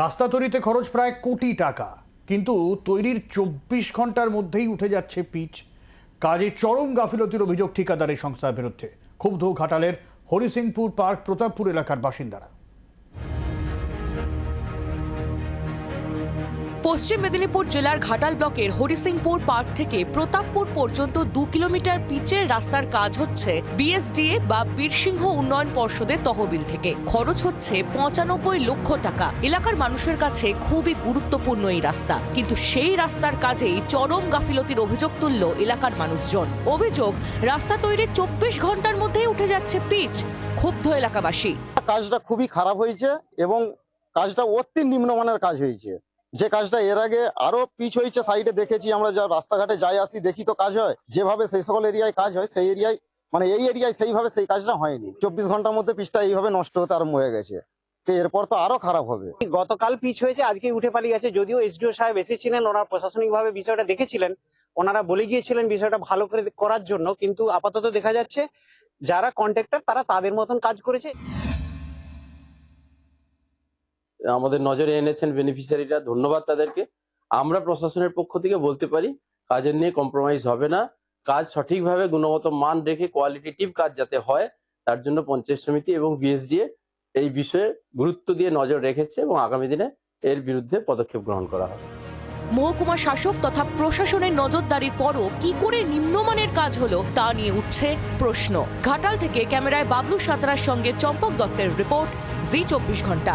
রাস্তা তৈরিতে খরচ প্রায় কোটি টাকা। কিন্তু তৈরির চব্বিশ ঘণ্টার মধ্যেই উঠে যাচ্ছে পিচ। কাজে চরম গাফিলতির অভিযোগ ঠিকাদারের সংস্থার বিরুদ্ধে। ক্ষুব্ধ ঘাটালের হরিসিংপুর পার্ক প্রতাপপুর এলাকার বাসিন্দারা। পশ্চিম মেদিনীপুর জেলার ঘাটাল ব্লকের হরিসিংপুর পার্ক থেকে প্রতাপপুর পর্যন্ত দু কিলোমিটার পিচের রাস্তার কাজ হচ্ছে বিএসডিএ বা বীরসিংহ উন্নয়ন পর্ষদের তহবিল থেকে। খরচ হচ্ছে পঁচানব্বই লক্ষ টাকা। এলাকার মানুষের কাছে খুবই গুরুত্বপূর্ণ এই রাস্তা। কিন্তু সেই রাস্তার কাজেই চরম গাফিলতির অভিযোগ তুলল এলাকার মানুষজন। অভিযোগ, রাস্তা তৈরির চব্বিশ ঘণ্টার মধ্যেই উঠে যাচ্ছে পিচ। ক্ষুব্ধ এলাকাবাসী। কাজটা খুবই খারাপ হয়েছে এবং কাজটা অতি নিম্নমানের কাজ হয়েছে। যে কাজটা এর আগে আরও পিচ হয়েছে সাইডে দেখেছি, আমরা যা রাস্তাঘাটে যাই আসি, দেখি তো কাজ হয়। যেভাবে সেই সকল এরিয়ায় কাজ হয়, সেই এরিয়ায় মানে এই এরিয়ায় সেইভাবে সেই কাজটা হয়নি। চব্বিশ ঘণ্টার মধ্যে পিচটা এইভাবে নষ্ট হতে আরম্ভ হয়ে গেছে। তো এরপর তো আরও খারাপ হবে। গতকাল পিচ হয়েছে আজকে উঠে পালিয়ে গেছে। যদিও এসডিও সাহেব এসেছিলেন, ওনারা প্রশাসনিকভাবে বিষয়টা দেখেছিলেন। ওনারা বলে গিয়েছিলেন বিষয়টা ভালো করে করার জন্য, কিন্তু আপাতত দেখা যাচ্ছে, যারা কন্ট্রাক্টর তারা তাদের মতন কাজ করেছে। আমাদের নজরে এনেছেন বেনিফিশিয়ারিরা ধন্যবাদ তাদেরকে। আমরা প্রশাসনের পক্ষ থেকে বলতে পারি, কাজের নিয়ে কম্প্রোমাইজ হবে না। কাজ সঠিকভাবে গুণগত মান রেখে কোয়ালিটিটিভ কাজ যাতে হয়, তার জন্য পঞ্চায়েত সমিতি এবং বিএসডিএ এই বিষয়ে গুরুত্ব দিয়ে নজর রেখেছে এবং আগামী দিনে এর বিরুদ্ধে পদক্ষেপ গ্রহণ করা হবে। মহকুমা শাসক তথা প্রশাসনের নজরদারির পরও কি করে নিম্নমানের কাজ হলো, তা নিয়ে উঠছে প্রশ্ন। ঘাটাল থেকে ক্যামেরায় বাবলু সাঁতরার সঙ্গে চম্পক দত্তের রিপোর্ট, জি চব্বিশ ঘণ্টা।